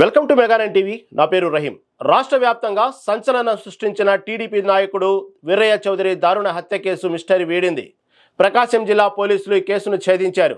Welcome to మెగానన్ TV. నా పేరు రహీం. రాష్ట్ర వ్యాప్తంగా సంచలనం సృష్టించిన టీడీపీ నాయకుడు వీరయ్య చౌదరి దారుణ హత్య కేసు మిస్టరీ వీడింది. ప్రకాశం జిల్లా పోలీసులు ఈ కేసును ఛేదించారు.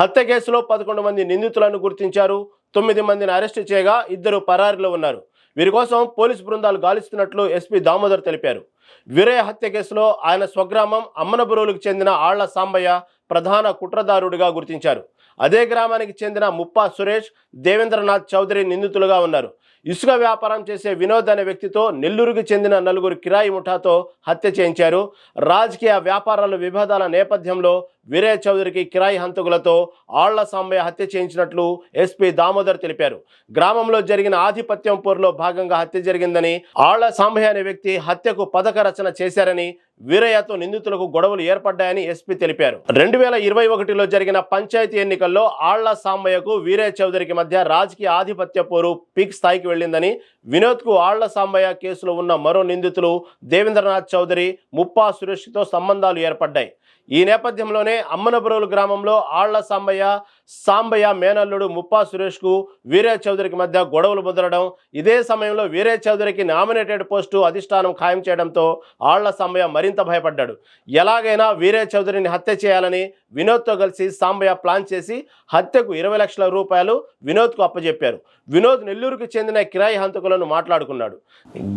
హత్య కేసులో పదకొండు మంది నిందితులను గుర్తించారు. తొమ్మిది మందిని అరెస్టు చేయగా ఇద్దరు పరారీలో ఉన్నారు. వీరి కోసం పోలీసు బృందాలు గాలిస్తున్నట్లు ఎస్పీ దామోదర్ తెలిపారు. వీరయ్య హత్య కేసులో ఆయన స్వగ్రామం అమ్మనబురువులకు చెందిన ఆళ్ళ సాంబయ్య ప్రధాన కుట్రదారుడిగా గుర్తించారు. అదే గ్రామానికి చెందిన ముప్పా సురేష్ దేవేంద్రనాథ్ చౌదరి నిందితులుగా ఉన్నారు. ఇసుక వ్యాపారం చేసే వినోద్ అనే వ్యక్తితో నెల్లూరుకు చెందిన నలుగురు కిరాయి ముఠాతో హత్య చేయించారు. రాజకీయ వ్యాపారాల విభేదాల నేపథ్యంలో వీరయ్య చౌదరికి కిరాయి హంతకులతో ఆళ్ళ సాంబయ్య హత్య చేయించినట్లు ఎస్పీ దామోదర్ తెలిపారు. గ్రామంలో జరిగిన ఆధిపత్యం పోరులో భాగంగా హత్య జరిగిందని ఆళ్ళ సాంబయ్య అనే వ్యక్తి హత్యకు పథక రచన చేశారని వీరయ్యతో నిందితులకు గొడవలు ఏర్పడ్డాయని ఎస్పీ తెలిపారు. రెండు వేల ఇరవై ఒకటిలో జరిగిన పంచాయతీ ఎన్నికల్లో ఆళ్ళ సాంబయ్యకు వీరయ్య చౌదరికి మధ్య రాజకీయ ఆధిపత్య పోరు పీక్ స్థాయికి వెళ్ళిందని వినోద్కు ఆళ్ళ సాంబయ్య కేసులో ఉన్న మరో నిందితులు దేవేంద్రనాథ్ చౌదరి ముప్పా సురేష్తో సంబంధాలు ఏర్పడ్డాయి. ఈ నేపథ్యంలోనే అమ్మనబురోలు గ్రామంలో ఆళ్ళ సాంబయ్య సాంబయ్య మేనల్లుడు ముప్పా సురేష్కు వీరయ్య చౌదరికి మధ్య గొడవలు ముదరడం ఇదే సమయంలో వీరే చౌదరికి నామినేటెడ్ పోస్టు అధిష్టానం ఖాయం చేయడంతో ఆళ్ళ సాంబయ్య మరింత భయపడ్డాడు. ఎలాగైనా వీరే చౌదరిని హత్య చేయాలని వినోద్తో కలిసి సాంబయ్య ప్లాన్ చేసి హత్యకు ఇరవై లక్షల రూపాయలు వినోద్కు అప్పజెప్పారు. వినోద్ నెల్లూరుకు చెందిన కిరాయి హంతకులను మాట్లాడుకున్నాడు.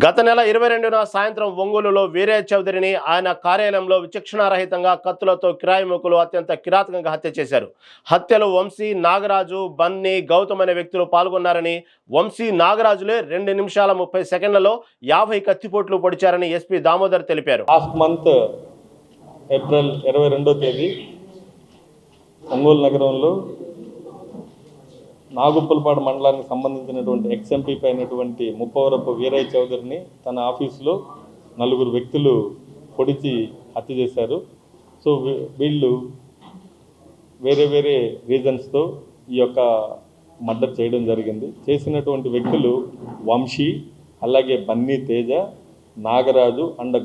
గత నెల ఇరవై రెండున సాయంత్రం ఒంగోలులో వీరే చౌదరిని ఆయన కార్యాలయంలో విచక్షణారహితంగా కత్తులతో కిరాయి ముక్కులు అత్యంత కిరాతకంగా హత్య చేశారు. హత్యలో వంశీ నాగరాజు బన్నీ గౌతమ్ అనే వ్యక్తులు పాల్గొన్నారని వంశీ నాగరాజులే రెండు నిమిషాల ముప్పై సెకండ్లలో యాభై కత్తిపోట్లు పొడిచారని ఎస్పీ దామోదర్ తెలిపారు. లాస్ట్ మంత్ ఏప్రిల్ ఇరవై రెండో తేదీ ఒంగోలు నగరంలో నాగుప్పలపాడు మండలానికి సంబంధించినటువంటి ఎక్స్ఎంపీపీ అయినటువంటి ముప్పవరపు వీరయ్య చౌదరిని తన ఆఫీసులో నలుగురు వ్యక్తులు పొడిచి హత్య చేశారు. సో వీ- వీళ్ళు వేరే వేరే రీజన్స్తో ఈ యొక్క మర్డర్ చేయడం జరిగింది. చేసినటువంటి వ్యక్తులు వంశీ అలాగే బన్నీ తేజ నాగరాజు అండ్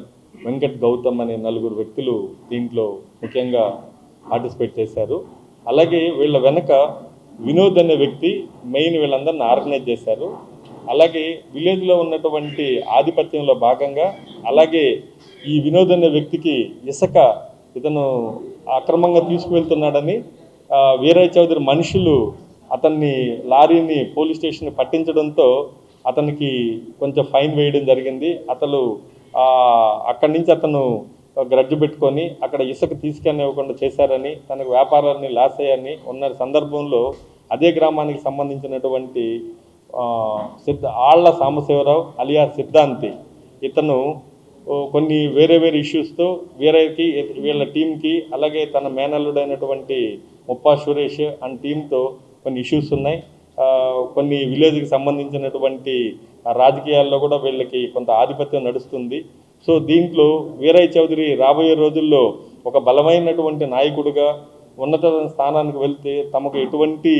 వెంకట్ గౌతమ్ అనే నలుగురు వ్యక్తులు దీంట్లో ముఖ్యంగా పార్టిసిపేట్ చేశారు. అలాగే వీళ్ళ వెనక వినోద్ అనే వ్యక్తి మెయిన్ వీళ్ళందరిని ఆర్గనైజ్ చేశారు. అలాగే విలేజ్లో ఉన్నటువంటి ఆధిపత్యంలో భాగంగా అలాగే ఈ వినోద్ అనే వ్యక్తికి ఇసుక ఇతను అక్రమంగా తీసుకువెళ్తున్నాడని వీరయ్య చౌదరి మనుషులు అతన్ని లారీని పోలీస్ స్టేషన్ పట్టించడంతో అతనికి కొంచెం ఫైన్ వేయడం జరిగింది. అతను అక్కడి నుంచి అతను గ్రడ్జు పెట్టుకొని అక్కడ ఇసుక తీసుకెళ్ళనివ్వకుండా చేశారని తనకు వ్యాపారాన్ని లాస్ అయ్యారని ఉన్న సందర్భంలో అదే గ్రామానికి సంబంధించినటువంటి సిద్ సిద్ధ ఆళ్ళ సాంబశివరావు అలియా సిద్ధాంతి ఇతను కొన్ని వేరే వేరే ఇష్యూస్తో వీరకి వీళ్ళ టీంకి అలాగే తన మేనల్లుడైనటువంటి ముప్పా సురేష్ అండ్ టీంతో కొన్ని ఇష్యూస్ ఉన్నాయి. కొన్ని విలేజ్కి సంబంధించినటువంటి రాజకీయాల్లో కూడా వీళ్ళకి కొంత ఆధిపత్యం నడుస్తుంది. సో దీంట్లో వీరయ్య చౌదరి రాబోయే రోజుల్లో ఒక బలమైనటువంటి నాయకుడిగా ఉన్నత స్థానానికి వెళ్తే తమకు ఎటువంటి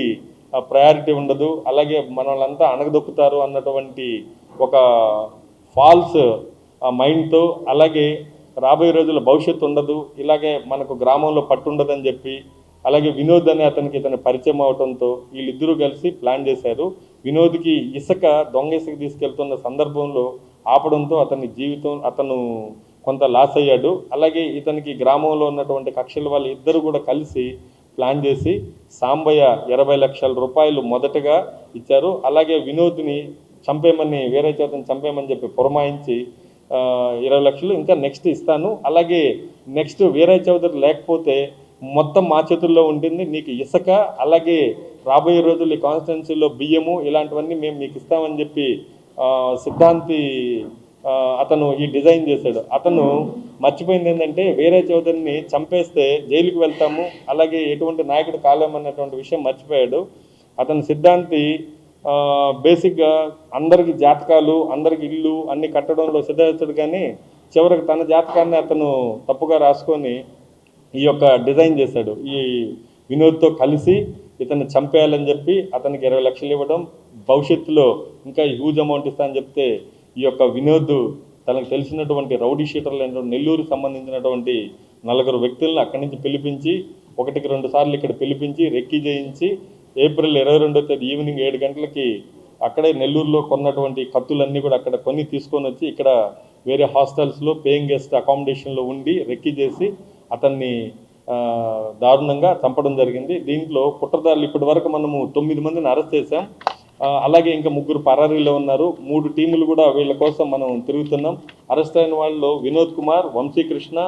ప్రయారిటీ ఉండదు. అలాగే మనల్ంతా అణగదొక్కుతారు అన్నటువంటి ఒక ఫాల్స్ మైండ్తో అలాగే రాబోయే రోజుల భవిష్యత్తు ఉండదు ఇలాగే మనకు గ్రామంలో పట్టుండదని చెప్పి అలాగే వినోద్ అనే అతనికి ఇతను పరిచయం అవడంతో వీళ్ళిద్దరూ కలిసి ప్లాన్ చేశారు. వినోద్కి ఇసుక దొంగ ఇసుక తీసుకెళ్తున్న సందర్భంలో ఆపడంతో అతని జీవితం అతను కొంత లాస్ అయ్యాడు. అలాగే ఇతనికి గ్రామంలో ఉన్నటువంటి కక్షల వాళ్ళు ఇద్దరు కూడా కలిసి ప్లాన్ చేసి సాంబయ్య ఇరవై లక్షల రూపాయలు మొదటగా ఇచ్చారు. అలాగే వినోద్ని చంపేమని వేరే చేతను చంపేమని చెప్పి పురమాయించి ఇరవై లక్షలు ఇంకా నెక్స్ట్ ఇస్తాను. అలాగే నెక్స్ట్ వీరయ్య చౌదరి లేకపోతే మొత్తం మా చేతుల్లో ఉంటుంది నీకు ఇసుక అలాగే రాబోయే రోజుల్లో ఈ కాన్స్టిట్యున్సీలో బియ్యము ఇలాంటివన్నీ మేము మీకు ఇస్తామని చెప్పి సిద్ధాంతి అతను ఈ డిజైన్ చేశాడు. అతను మర్చిపోయింది ఏంటంటే వేరే చౌదరిని చంపేస్తే జైలుకి వెళ్తాము అలాగే ఎటువంటి నాయకుడు కాలేమన్నటువంటి విషయం మర్చిపోయాడు. అతను సిద్ధాంతి బేసిక్గా అందరికి జాతకాలు అందరికి ఇల్లు అన్ని కట్టడంలో సిద్ధేస్తాడు కానీ చివరికి తన జాతకాన్ని అతను తప్పుగా రాసుకొని ఈ యొక్క డిజైన్ చేశాడు ఈ వినోద్తో కలిసి ఇతను చంపేయాలని చెప్పి అతనికి ఇరవై లక్షలు ఇవ్వడం భవిష్యత్తులో ఇంకా హ్యూజ్ అమౌంట్ ఇస్తా అని చెప్తే ఈ యొక్క వినోద్ తనకు తెలిసినటువంటి రౌడీ షీటర్లు నెల్లూరు సంబంధించినటువంటి నలుగురు వ్యక్తులను అక్కడి నుంచి పిలిపించి ఒకటికి రెండు సార్లు ఇక్కడ పిలిపించి రెక్కి చేయించి ఏప్రిల్ ఇరవై రెండో తేదీ ఈవినింగ్ ఏడు గంటలకి అక్కడే నెల్లూరులో కొన్నటువంటి కత్తులన్నీ కూడా అక్కడ కొని తీసుకొని వచ్చి ఇక్కడ వేరే హాస్టల్స్లో పేయింగ్ గెస్ట్ అకామిడేషన్లో ఉండి రెక్కి చేసి అతన్ని దారుణంగా చంపడం జరిగింది. దీంట్లో కుట్రదారులు ఇప్పటి వరకు మనము తొమ్మిది మందిని అరెస్ట్ చేశాం. అలాగే ఇంకా ముగ్గురు పరారీలో ఉన్నారు. మూడు టీములు కూడా వీళ్ళ కోసం మనం తిరుగుతున్నాం. అరెస్ట్ అయిన వాళ్ళు వినోద్ కుమార్ వంశీకృష్ణ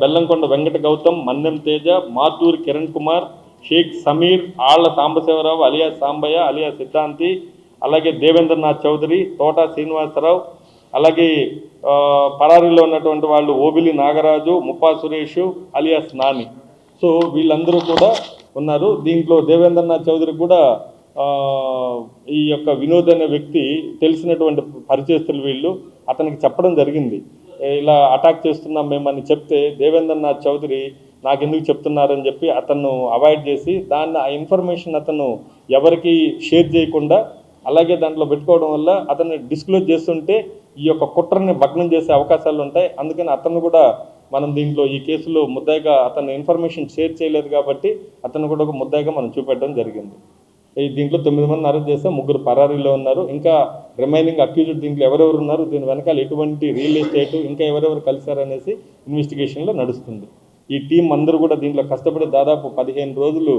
బెల్లంకొండ వెంకట గౌతమ్ మన్నెం తేజ మాతూరి కిరణ్ కుమార్ షేక్ సమీర్ ఆళ్ళ సాంబశివరావు అలియా సాంబయ్య అలియా సిద్ధాంతి అలాగే దేవేంద్రనాథ్ చౌదరి తోట శ్రీనివాసరావు అలాగే పరారీలో ఉన్నటువంటి వాళ్ళు ఓబిలి నాగరాజు ముప్పా సురేష్ అలియాస్ నాని. సో వీళ్ళందరూ కూడా ఉన్నారు. దీంట్లో దేవేంద్రనాథ్ చౌదరి కూడా ఈ యొక్క వినోద్ అనే వ్యక్తి తెలిసినటువంటి పరిచయస్తులు వీళ్ళు. అతనికి చెప్పడం జరిగింది. ఇలా అటాక్ చేస్తున్నాం మేమని చెప్తే దేవేంద్రనాథ్ చౌదరి నాకు ఎందుకు చెప్తున్నారని చెప్పి అతను అవాయిడ్ చేసి దాన్ని ఆ ఇన్ఫర్మేషన్ అతను ఎవరికి షేర్ చేయకుండా అలాగే దాంట్లో పెట్టుకోవడం వల్ల అతన్ని డిస్క్లోజ్ చేస్తుంటే ఈ యొక్క కుట్రని భగ్నం చేసే అవకాశాలు ఉంటాయి. అందుకని అతను కూడా మనం దీంట్లో ఈ కేసులో ముద్దాయిగా అతను ఇన్ఫర్మేషన్ షేర్ చేయలేదు కాబట్టి అతను కూడా ఒక ముద్దాయిగా మనం చూపెట్టడం జరిగింది. ఈ దీంట్లో తొమ్మిది మంది అరెస్ట్ చేస్తే ముగ్గురు పరారీలో ఉన్నారు. ఇంకా రిమైనింగ్ అక్యూజ్డ్ దీంట్లో ఎవరెవరు ఉన్నారు? దీని వెనకాల ఎటువంటి రియల్ ఎస్టేట్ ఇంకా ఎవరెవరు కలిశారనేసి ఇన్వెస్టిగేషన్లో నడుస్తుంది. ఈ టీం అందరూ కూడా దీంట్లో కష్టపడి దాదాపు పదిహేను రోజులు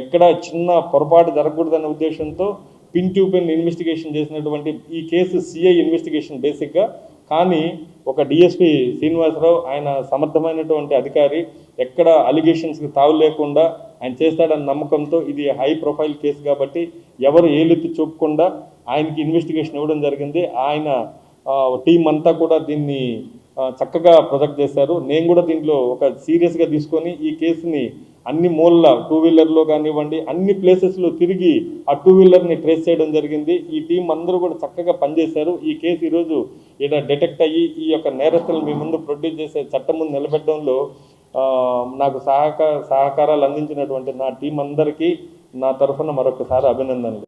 ఎక్కడ చిన్న పొరపాటు జరగకూడదనే ఉద్దేశంతో పిన్ టు పిన్ ఇన్వెస్టిగేషన్ చేసినటువంటి ఈ కేసు సిఐ ఇన్వెస్టిగేషన్ బేసిక్గా. కానీ ఒక డిఎస్పి శ్రీనివాసరావు ఆయన సమర్థమైనటువంటి అధికారి ఎక్కడ అలిగేషన్స్కి తావు లేకుండా ఆయన చేస్తాడన్న నమ్మకంతో ఇది హై ప్రొఫైల్ కేసు కాబట్టి ఎవరు ఏలెత్తి చూపకుండా ఆయనకి ఇన్వెస్టిగేషన్ ఇవ్వడం జరిగింది. ఆయన టీం అంతా కూడా దీన్ని చక్కగా ప్రొజెక్ట్ చేశారు. నేను కూడా దీంట్లో ఒక సీరియస్గా తీసుకొని ఈ కేసుని అన్ని మూలల టూ వీలర్లో కానివ్వండి అన్ని ప్లేసెస్లో తిరిగి ఆ టూ వీలర్ని ట్రేస్ చేయడం జరిగింది. ఈ టీం అందరూ కూడా చక్కగా పనిచేశారు. ఈ కేసు ఈరోజు ఇక్కడ డిటెక్ట్ అయ్యి ఈ యొక్క నేరస్తులు మీ ముందు ప్రొడ్యూస్ చేసే చట్టం ముందు నిలబెట్టడంలో నాకు సహకార సహకారాలు అందించినటువంటి నా టీం అందరికీ నా తరఫున మరొకసారి అభినందనలు.